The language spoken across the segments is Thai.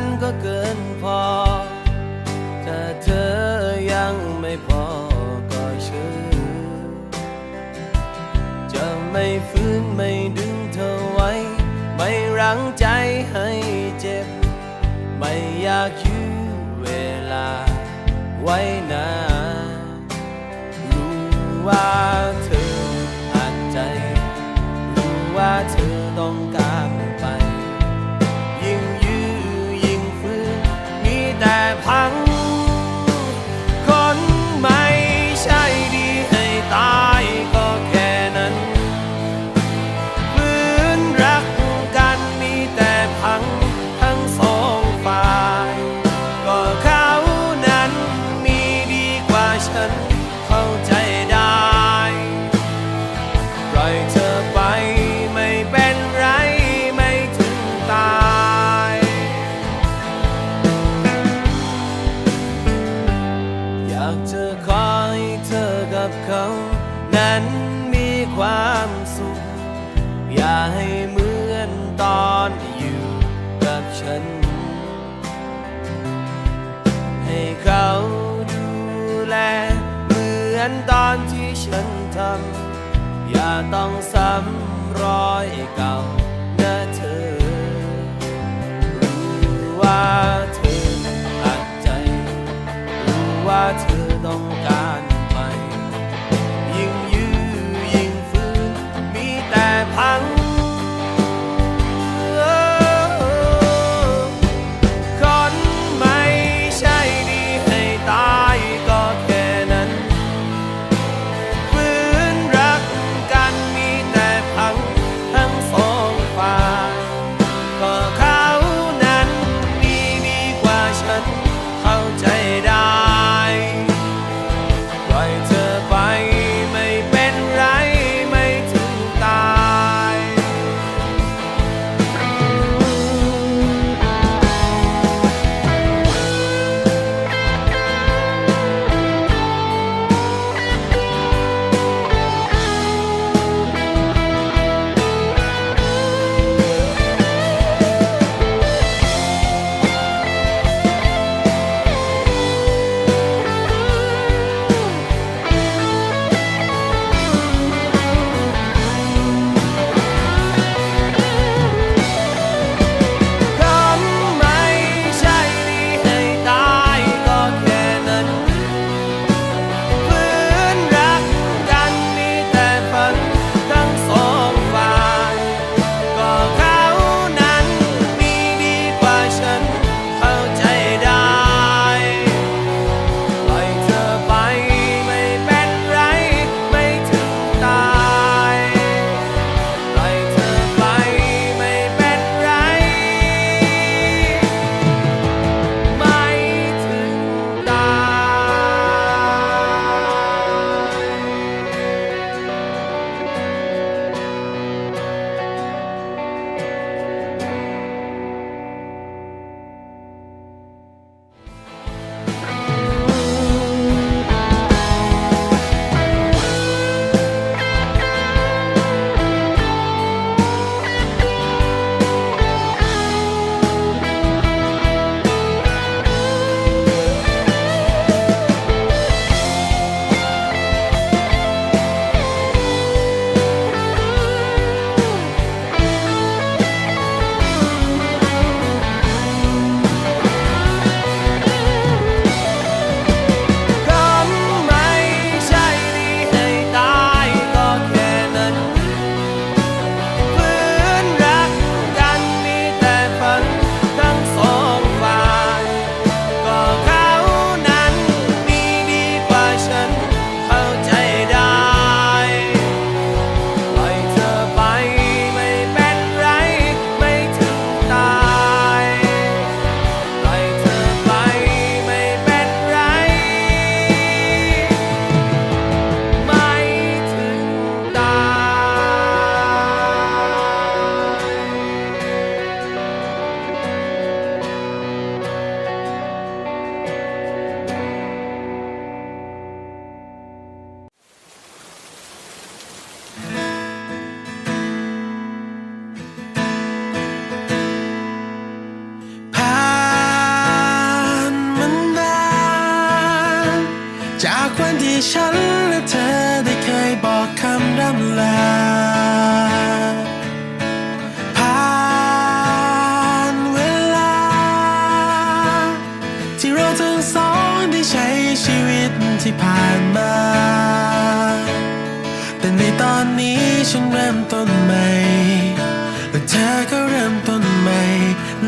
นี้มันก็เกินพอ ถ้าเธอยังไม่พอก็เชื่อ จะไม่ฟื้นไม่ดึงเธอไว้ ไม่รั้งใจให้เจ็บ ไม่อยากยื้อเวลาไว้นานรู้ว่า อย่าให้เหมือนตอนอยู่กับฉัน ให้เขาดูแล เหมือนตอนที่ฉันทำ อย่าต้องซ้ำรอยเก่านะเธอ รู้ว่าเธออัดใจ รู้ว่าเธอ ที่ผ่านมา แต่ในตอนนี้ฉันเริ่มต้นใหม่และเธอก็เริ่มต้นใหม่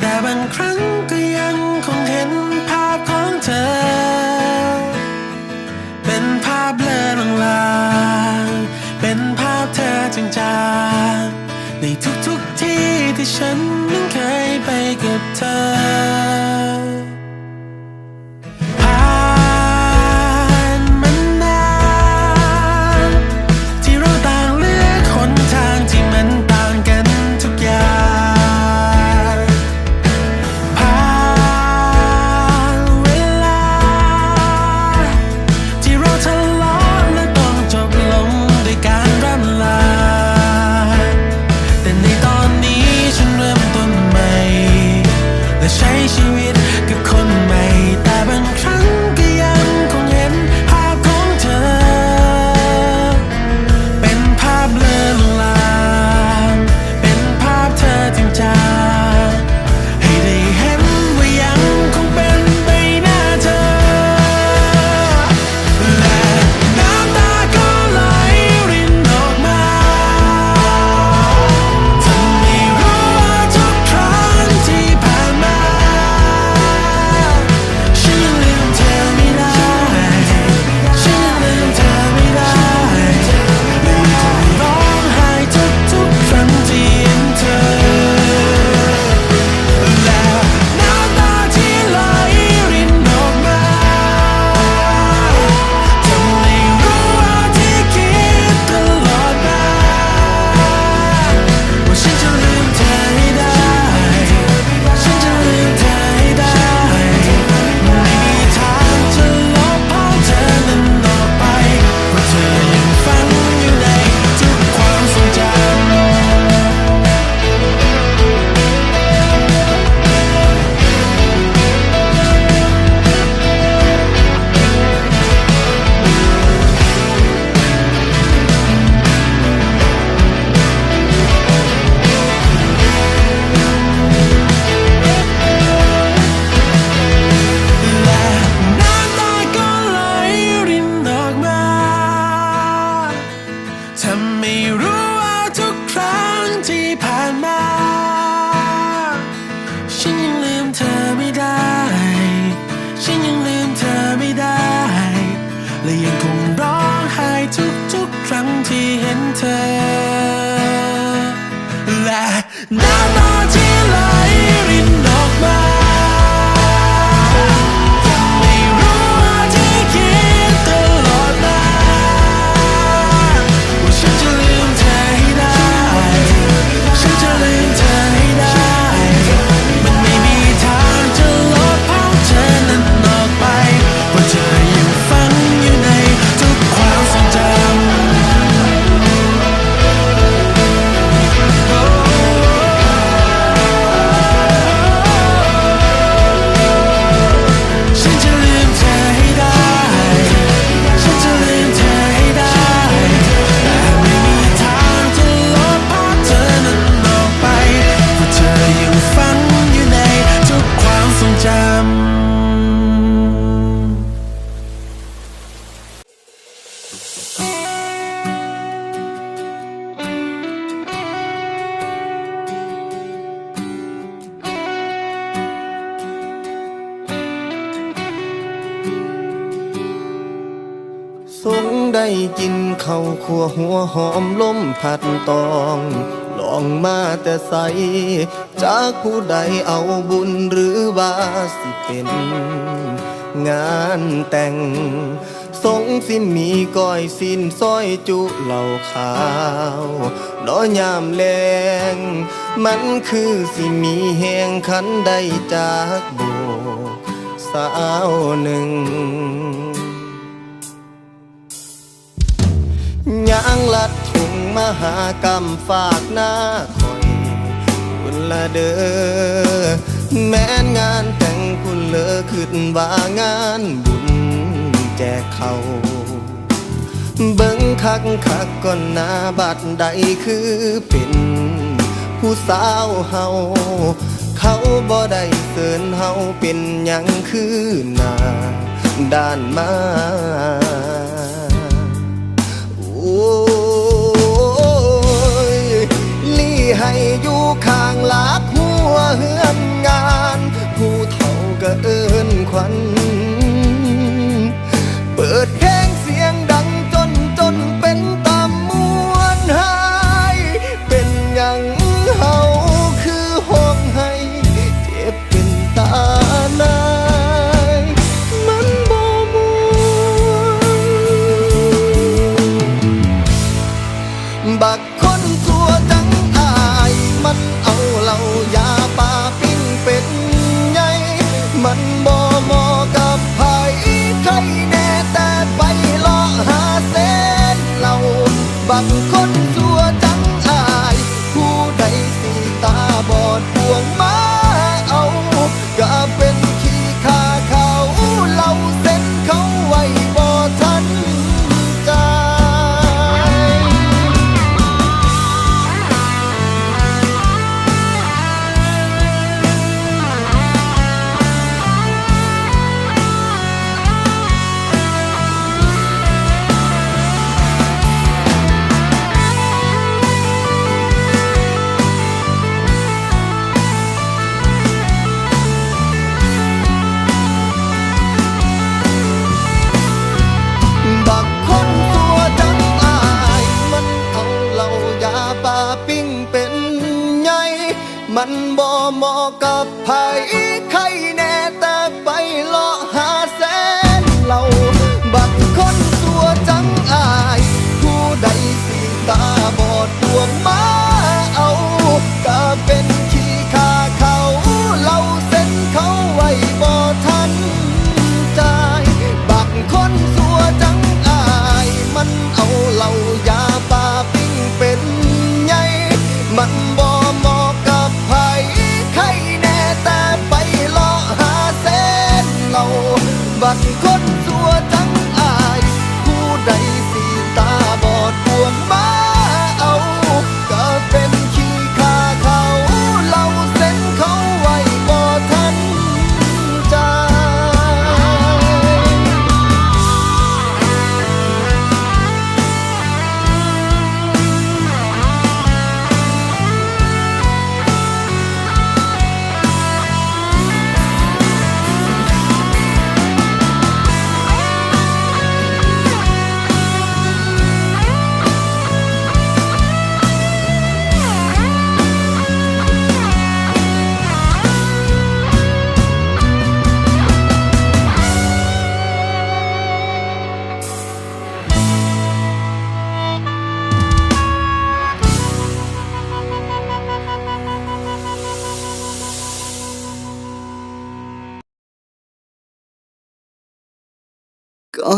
แต่บางครั้งก็ยังคงเห็นภาพของเธอ เป็นภาพเลอนลางเป็นภาพเธอจางๆในทุกๆทที่ที่ฉันนั้นเคยไปกับเธอ ที่เห็นเธอ และน้ำตา สงได้กินข้าวขัวหัวหอมล้มผัดตอง ลองมาแต่ใส จากผู้ใดเอาบุญหรือว่าสิเป็น งานแต่ง สงสิมีก้อยสิ้นซอยจุเหล่าขาวน้อยามแลงมันคือสิมีแหงขันได้จากโบกสาวหนึ่ง ยางลัดถุงมหากรรมฝากหน้าคอยคุณละเด้อแม้นงานแต่งคุณเลอขึ้นว่างานบุญแจกเขาเบิ่งคักคักก่อนหน้าบัดใดคือเป็นผู้สาวเฮาเขาบ่ได้เสินเฮาเป็นหยังคือหน้าด้านมา ลี่ให้อยู่ข้างลากหัวเฮือม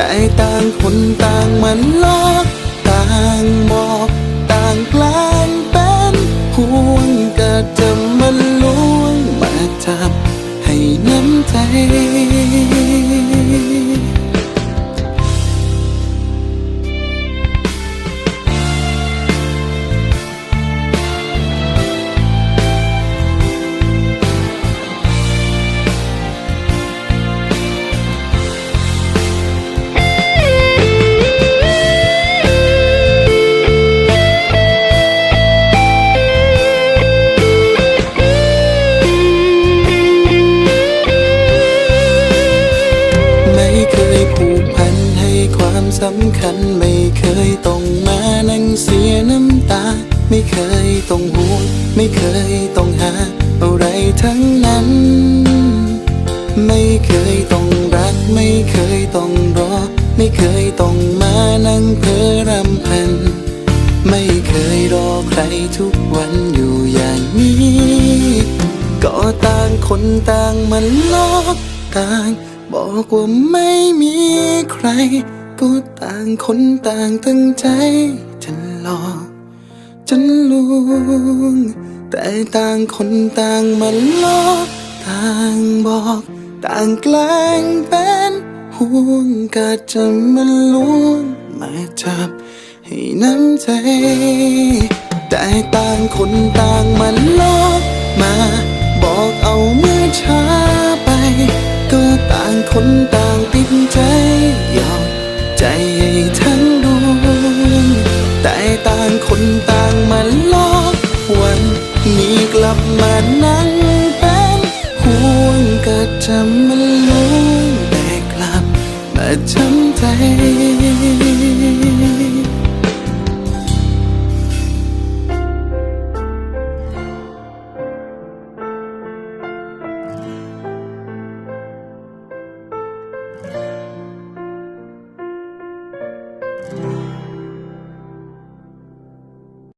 แต่ต่างคนต่างมันลอกต่างบอกต่างกลางเป็นห่วงก็จะมันลวงมาจับให้น้ำใจางมันลอกต่าง บอกว่าไม่มีใคร ก็ต่างคนต่างตั้งใจจะหลอกจะลวงแต่ต่างคนต่างมันลอกต่างบอก ต่างแกล้งเป็นห่วงก็จะมันลวงมาจับให้น้ำใจ แต่ต่างคนต่างมันลอกมาบอก ช้าไป ก็ต่างคนต่างติดใจยอมใจให้ทั้งดวงแต่ต่างคนต่างมาลอกวันนี้กลับมานั่งเป็นห่วงก็จำมัน